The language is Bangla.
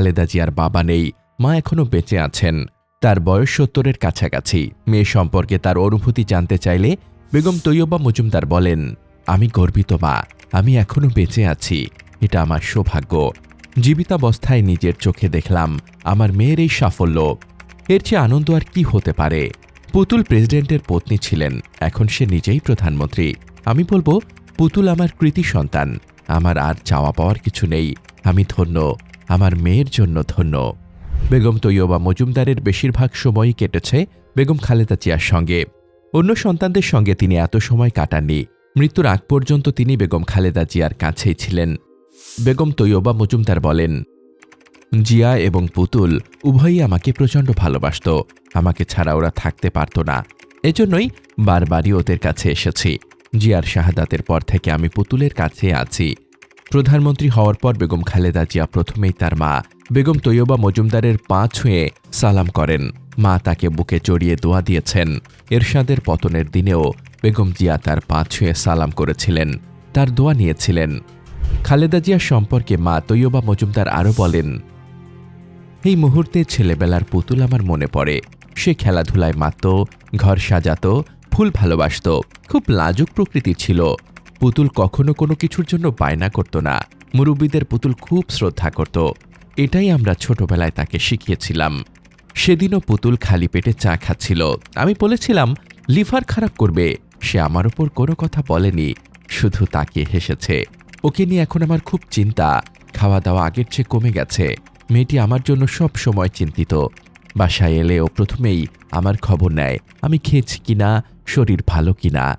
খালেদা জিয়ার বাবা নেই, মা এখনও বেঁচে আছেন। তার বয়স সত্তরের কাছাকাছি। মেয়ে সম্পর্কে তার অনুভূতি জানতে চাইলে বেগম তৈয়বা মজুমদার বলেন, আমি গর্বিত মা, আমি এখনও বেঁচে আছি। এটা আমার সৌভাগ্য। জীবিতাবস্থায় নিজের চোখে দেখলাম, আমার মেয়ের এই সাফল্য। এর চেয়ে আনন্দ আর কি হতে পারে? পুতুল প্রেসিডেন্টের পত্নী ছিলেন, এখন সে নিজেই প্রধানমন্ত্রী। আমি বলব, পুতুল আমার কৃতি সন্তান, আমার আর চাওয়া পাওয়ার কিছু নেই। আমি ধন্য আমার মেয়ের জন্য ধন্য। বেগম তৈয়বা মজুমদারের বেশিরভাগ সময়ই কেটেছে বেগম খালেদা জিয়ার সঙ্গে। অন্য সন্তানদের সঙ্গে তিনি এত সময় কাটাননি। মৃত্যুর আগ পর্যন্ত তিনি বেগম খালেদা জিয়ার কাছেই ছিলেন। বেগম তৈয়বা মজুমদার বলেন, জিয়া এবং পুতুল উভয়ই আমাকে প্রচণ্ড ভালোবাসত। আমাকে ছাড়া ওরা থাকতে পারত না। এজন্যই বারবারই ওদের কাছে এসেছি। জিয়ার শাহাদাতের পর থেকে আমি পুতুলের কাছে আছি। প্রধানমন্ত্রী হওয়ার পর বেগম খালেদা জিয়া প্রথমেই তার মা, বেগম তৈয়বা মজুমদারের পা ছুঁয়ে সালাম করেন। মা তাকে বুকে জড়িয়ে দোয়া দিয়েছেন। এরশাদের পতনের দিনেও বেগম জিয়া তার পা ছুঁয়ে সালাম করেছিলেন। তার দোয়া নিয়েছিলেন। খালেদা জিয়া সম্পর্কে মা তৈয়বা মজুমদার আরও বলেন, এই মুহূর্তে ছেলেবেলার পুতুল আমার মনে পড়ে। সে খেলাধুলায় মাত ঘর সাজাত, ফুল ভালোবাসত, খুব লাজুক প্রকৃতির ছিল। পুতুল কখনো কোনো কিছুর জন্য বায়না করত না। মুরব্বীদের পুতুল খুব শ্রদ্ধা করত। এটাই আমরা ছোটবেলায় তাকে শিখিয়েছিলাম। সেদিনও পুতুল খালি পেটে চা খাচ্ছিল। আমি বলেছিলাম, লিভার খারাপ করবে। সে আমার ওপর কোনো কথা বলেনি। শুধু তাকিয়ে হেসেছে। ওকে নিয়ে এখন আমার খুব চিন্তা। খাওয়া দাওয়া আগের চেয়ে কমে গেছে। মেয়েটি আমার জন্য সব সময় চিন্তিত। বাসায় এলে ও প্রথমেই আমার খবর নেয়, আমি খেয়েছি কিনা? শরীর ভালো কিনা?